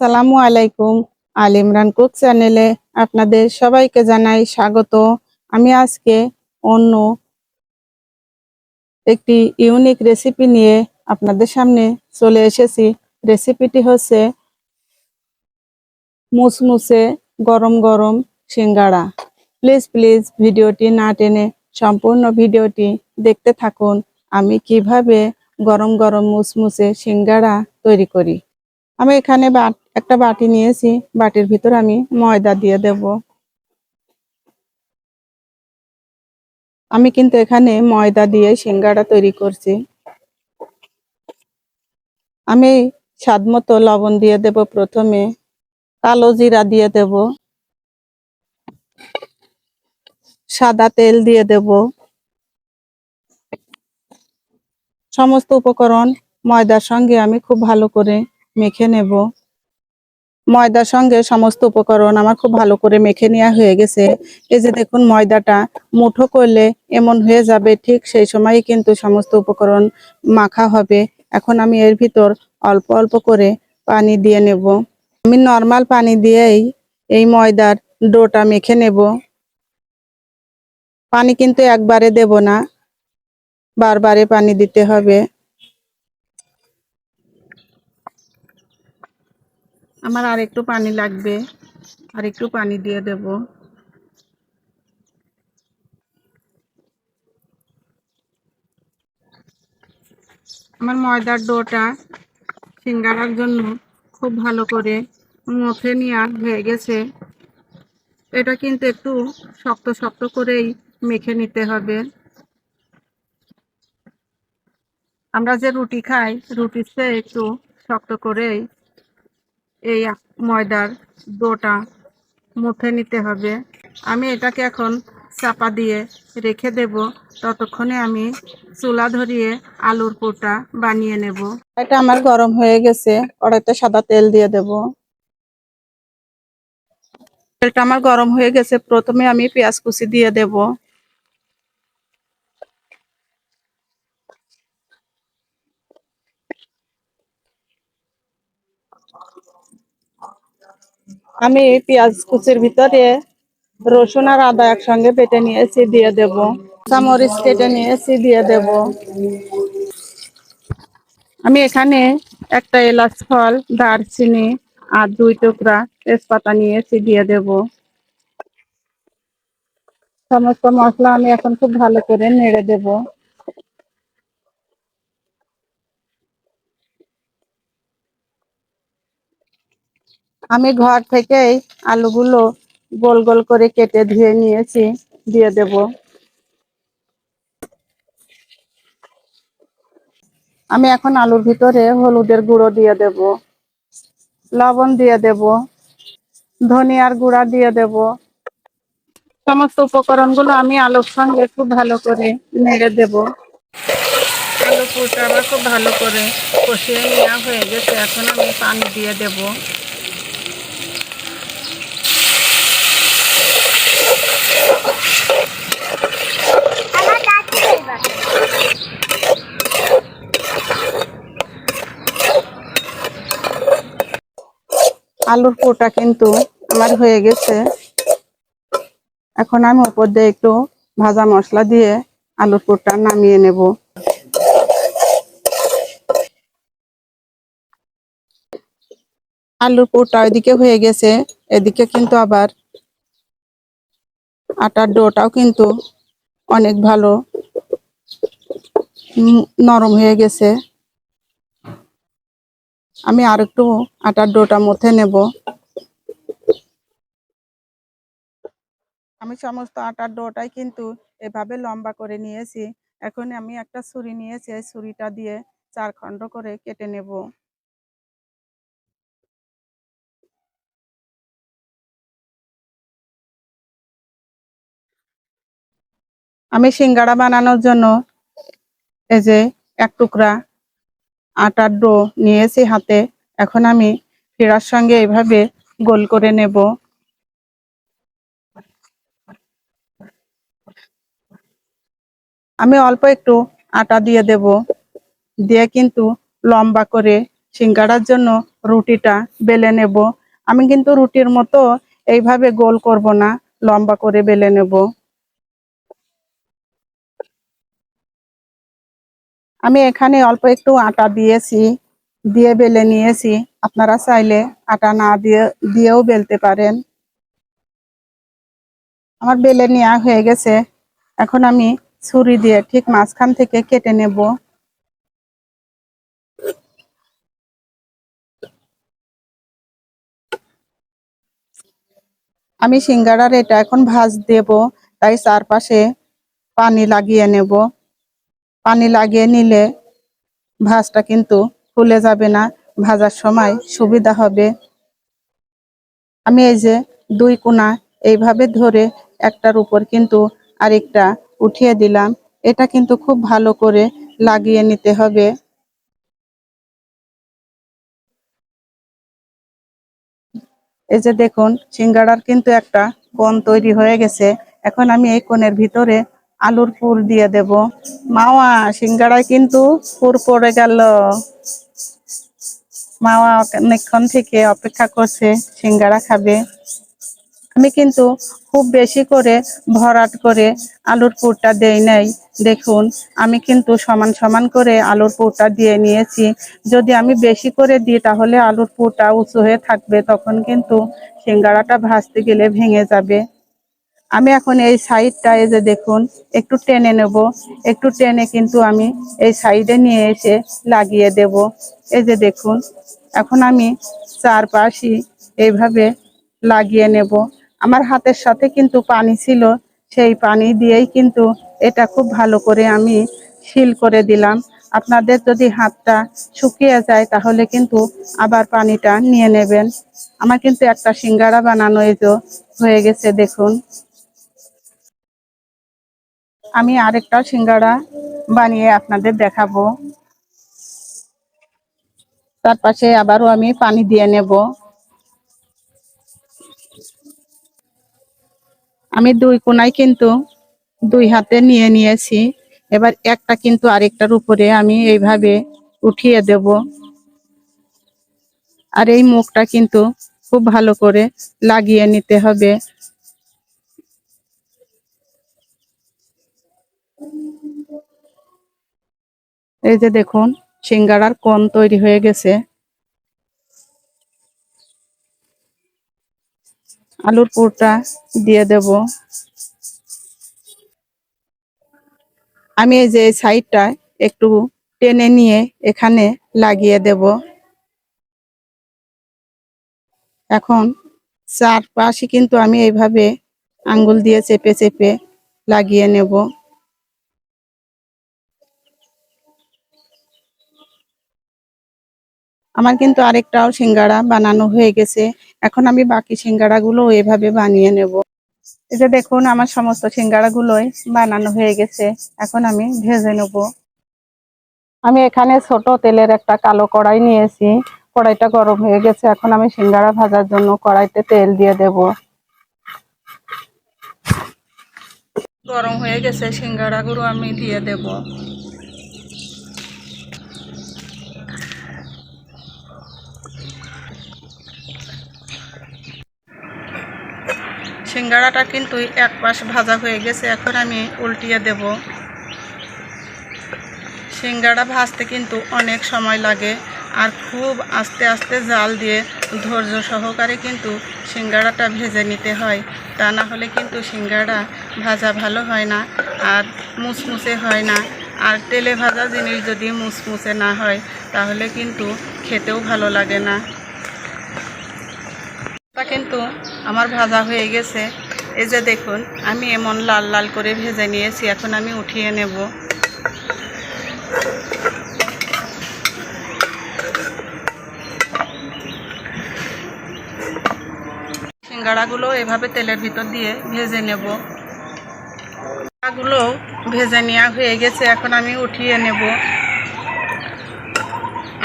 সালামু আলাইকুম। আল ইমরান কুক চ্যানেলে আপনাদের সবাইকে জানাই স্বাগত। আমি আজকে অন্য একটি ইউনিক রেসিপি নিয়ে আপনাদের সামনে চলে এসেছি। রেসিপিটি হচ্ছে মুসমুসে গরম গরম সিঙ্গাড়া। প্লিজ প্লিজ ভিডিওটি না টেনে সম্পূর্ণ ভিডিওটি দেখতে থাকুন। আমি কীভাবে গরম গরম মুসমুসে সিঙ্গাড়া তৈরি করি? আমি এখানে একটা বাটি নিয়েছি। বাটির ভিতর আমি ময়দা দিয়ে দেব। আমি কিন্তু এখানে ময়দা দিয়ে সিঙ্গাড়া তৈরি করছি। আমি স্বাদ মতো লবণ দিয়ে দেব প্রথমে। কালো জিরা দিয়ে দেব। সাদা তেল দিয়ে দেব। সমস্ত উপকরণ ময়দার সঙ্গে আমি খুব ভালো করে মেখে নেব। ময়দার সঙ্গে সমস্ত উপকরণ আমার খুব ভালো করে মেখে নেওয়া হয়ে গেছে। এই যে দেখুন ময়দাটা, মুঠো করলে এমন হয়ে যাবে, ঠিক সেই সময়ই কিন্তু সমস্ত উপকরণ মাখা হবে। এখন আমি এর ভিতর অল্প অল্প করে পানি দিয়ে নেব। আমি নর্মাল পানি দিয়েই এই ময়দার ডোটা মেখে নেব। পানি কিন্তু একবারে দেব না, বারবারে পানি দিতে হবে। আমার আর একটু পানি লাগবে। আর একটু পানি দিয়ে দেব। আমার ময়দার ডোটা সিঙ্গারার জন্য খুব ভালো করে মথে নেওয়া হয়ে গেছে। এটা কিন্তু একটু শক্ত শক্ত করেই মেখে নিতে হবে। আমরা যে রুটি খাই চেয়ে একটু শক্ত করেই এই ময়দার ডোটা মুথে নিতে হবে। আমি এটাকে এখন চাপা দিয়ে রেখে দেব। ততক্ষণে আমি চুলা ধরিয়ে আলুর পোটা বানিয়ে নেব। এটা আমার গরম হয়ে গেছে। কড়াইতে সাদা তেল দিয়ে দেব। তেলটা আমার গরম হয়ে গেছে। প্রথমে আমি পেঁয়াজ কুচি দিয়ে দেব। আমি পেঁয়াজ কুচির ভিতরে রসুন আর আদা একসঙ্গে বেটে নিয়েছি, দিয়ে দেব। চামরিচ কেটে নিয়েছি, দিয়ে দেব। আমি এখানে একটা এলাচ ফল, দারচিনি আর দুই টুকরা তেজপাতা নিয়েছি, দিয়ে দেব। সমস্ত মশলা আমি এখন খুব ভালো করে নেড়ে দেব। আমি ঘর থেকেই আলুগুলো গোল গোল করে কেটে ধুয়ে নিয়েছি, দিয়ে দেব। আমি এখন আলুর ভিতরে হলুদের গুঁড়ো দিয়ে দেব, লবণ দিয়ে দেব, ধনিয়ার গুঁড়া দিয়ে দেব। সমস্ত উপকরণগুলো আমি আলুর সঙ্গে খুব ভালো করে নেড়ে দেব। আলু পুরটা আবার খুব ভালো করে কষিয়ে নেওয়া হয়ে গেছে, এখন আমি পানি দিয়ে দেব। আলুর পোটা কিন্তু আমার হয়ে গেছে। এখন আমি উপর দিয়ে একটু ভাজা মশলা দিয়ে আলুর পোটা নামিয়ে নেব। আলুর পোটা ওইদিকে হয়ে গেছে, এদিকে কিন্তু আবার আটার ডোটাও কিন্তু অনেক ভালো নরম হয়ে গেছে। আমি আর একটু আটার ডোটা মথে নেব। আমি সমস্ত আটার ডোটাই কিন্তু এভাবে লম্বা করে নিয়েছি। এখন আমি একটা ছুরি নিয়েছি, এই ছুরিটা দিয়ে চার খণ্ড করে কেটে নেব। আমি সিঙ্গাড়া বানানোর জন্য এই যে এক টুকরা আটার ডো নিয়েছি হাতে। এখন আমি ফেরার সঙ্গে এভাবে গোল করে নেব। আমি অল্প একটু আটা দিয়ে দেব। দিয়ে কিন্তু লম্বা করে সিঙ্গাড়ার জন্য রুটিটা বেলে নেব। আমি কিন্তু রুটির মতো এইভাবে গোল করব না, লম্বা করে বেলে নেব। আমি এখানে অল্প একটু আটা দিয়েছি, দিয়ে বেলে নিয়েছি। আপনারা চাইলে আটা না দিয়ে, দিয়েও বেলতে পারেন। আমার বেলে নেওয়া হয়ে গেছে। এখন আমি ছুরি দিয়ে ঠিক মাঝখান থেকে কেটে নেব। আমি সিঙ্গাড়ার এটা এখন ভাজ দেব, তাই চারপাশে পানি লাগিয়ে নেব। পানি লাগিয়ে নিলে ভাজটা কিন্তু ফুলে যাবে না। ভাজার সময় সুবিধা হবে। আমি এই যে দুই কোনা এইভাবে ধরে একটার উপর কিন্তু আরেকটা উঠিয়ে দিলাম। এটা কিন্তু খুব ভালো করে লাগিয়ে নিতে হবে। এই যে দেখুন সিঙ্গাড়ার কিন্তু একটা কোণ তৈরি হয়ে গেছে। এখন আমি এই কোণের ভিতরে আলুর পুর দিয়ে দেব। মাওয়া, সিঙ্গাড়ায় কিন্তু পুর পড়ে গেল। মাওয়া অনেকক্ষণ থেকে অপেক্ষা করছে, সিঙ্গাড়া খাবে। আমি কিন্তু খুব বেশি করে ভরাট করে আলুর পুরটা দেই নাই। দেখুন, আমি কিন্তু সমান সমান করে আলুর পুরটা দিয়ে নিয়েছি। যদি আমি বেশি করে দিই, তাহলে আলুর পুরটা উঁচু হয়ে থাকবে। তখন কিন্তু সিঙ্গাড়াটা ভাজতে গেলে ভেঙে যাবে। আমি এখন এই সাইডটা এই যে দেখুন, একটু টেনে নেব। একটু টেনে কিন্তু আমি এই সাইডে নিয়ে এসে লাগিয়ে দেব। এই যে দেখুন, এখন আমি চারপাশই এইভাবে লাগিয়ে নেব। আমার হাতের সাথে কিন্তু পানি ছিল, সেই পানি দিয়েই কিন্তু এটা খুব ভালো করে আমি শিল করে দিলাম। আপনাদের যদি হাতটা শুকিয়ে যায়, তাহলে কিন্তু আবার পানিটা নিয়ে নেবেন। আমার কিন্তু একটা সিঙ্গারা বানানো এই হয়ে গেছে, দেখুন। আমি আরেকটা সিঙ্গারা বানিয়ে আপনাদের দেখাবো। তার পাশে আবারও আমি পানি দিয়ে নেব। আমি দুই কোনায় কিন্তু দুই হাতে নিয়ে নিয়েছি। এবার একটা কিন্তু আরেকটার উপরে আমি এইভাবে উঠিয়ে দেব। আর এই মুখটা কিন্তু খুব ভালো করে লাগিয়ে নিতে হবে। এই যে দেখুন, সিঙ্গারার কোণ তৈরি হয়ে গেছে। আলুর পুরটা দিয়ে দেব। আমি এই যে সাইডটা একটু টেনে নিয়ে এখানে লাগিয়ে দেব। এখন চারপাশে কিন্তু আমি এইভাবে আঙ্গুল দিয়ে চেপে চেপে লাগিয়ে নেব। আমার কিন্তু আরেকটাও সিঙ্গাড়া বানানো হয়ে গেছে। এখন আমি বাকি সিঙ্গাড়াগুলো এভাবে বানিয়ে নেব। এই যে দেখুন, আমার সমস্ত সিঙ্গাড়াগুলোই বানানো হয়ে গেছে। এখন আমি ভেজে নেব। আমি এখানে ছোট তেলের একটা কালো কড়াই নিয়েছি। কড়াইটা গরম হয়ে গেছে। এখন আমি সিঙ্গাড়া ভাজার জন্য কড়াইতে তেল দিয়ে দেব। গরম হয়ে গেছে। সিঙ্গাড়াগুলো আমি দিয়ে দেব। সিঙ্গাড়াটা কিন্তু এক পাশ ভাজা হয়ে গেছে, এখন আমি উল্টিয়ে দেব। সিঙ্গাড়া ভাজতে কিন্তু অনেক সময় লাগে আর খুব আস্তে আস্তে জাল দিয়ে ধৈর্য সহকারে কিন্তু সিঙ্গাড়াটা ভেজে নিতে হয়। তা না হলে কিন্তু সিঙ্গাড়া ভাজা ভালো হয় না আর মুচমুচে হয় না। আর তেলে ভাজা জিনিস যদি মুচমুচে না হয়, তাহলে কিন্তু খেতেও ভালো লাগে না। তা কিন্তু আমার ভাজা হয়ে গেছে। এই যে দেখুন, আমি এমন লাল লাল করে ভেজে নিয়েছি, এখন আমি উঠিয়ে নেব। সিঙ্গাড়াগুলো এভাবে তেলের ভিতর দিয়ে ভেজে নেব। সিঙ্গাড়াগুলো ভেজে নেওয়া হয়ে গেছে, এখন আমি উঠিয়ে নেব।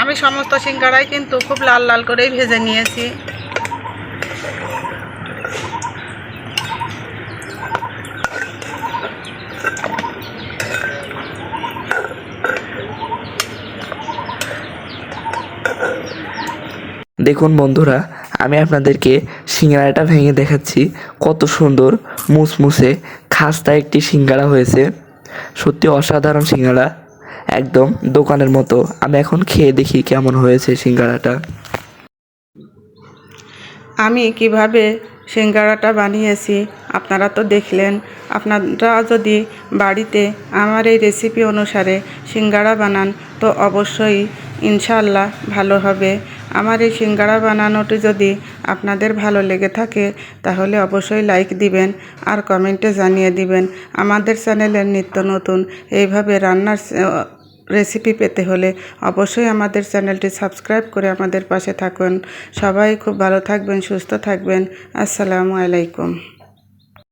আমি সমস্ত সিঙ্গাড়াই কিন্তু খুব লাল লাল করেই ভেজে নিয়েছি। দেখুন বন্ধুরা, আমি আপনাদেরকে সিঙ্গারাটা ভেঙে দেখাচ্ছি। কত সুন্দর মুসমুসে খাস্তা একটি সিঙ্গাড়া হয়েছে। সত্যি অসাধারণ সিঙ্গাড়া একদম দোকানের মতো। আমি এখন খেয়ে দেখি কেমন হয়েছে সিঙ্গাড়াটা আমি কীভাবে সিঙ্গারাটা বানিয়েছি। আপনারা তো দেখলেন, আপনারা যদি বাড়িতে আমার এই রেসিপি অনুসারে সিঙ্গারা বানান, তো অবশ্যই ইনশাল্লাহ ভালো হবে। আমার এই সিঙ্গারা বানানোটি যদি আপনাদের ভালো লেগে থাকে, তাহলে অবশ্যই লাইক দিবেন আর কমেন্টে জানিয়ে দিবেন। আমাদের চ্যানেলের নিত্য নতুন, এইভাবে রান্নার রেসিপি পেতে হলে অবশ্যই আমাদের চ্যানেলটি সাবস্ক্রাইব করে আমাদের পাশে থাকুন। সবাই খুব ভালো থাকবেন, সুস্থ থাকবেন। আসসালামু আলাইকুম।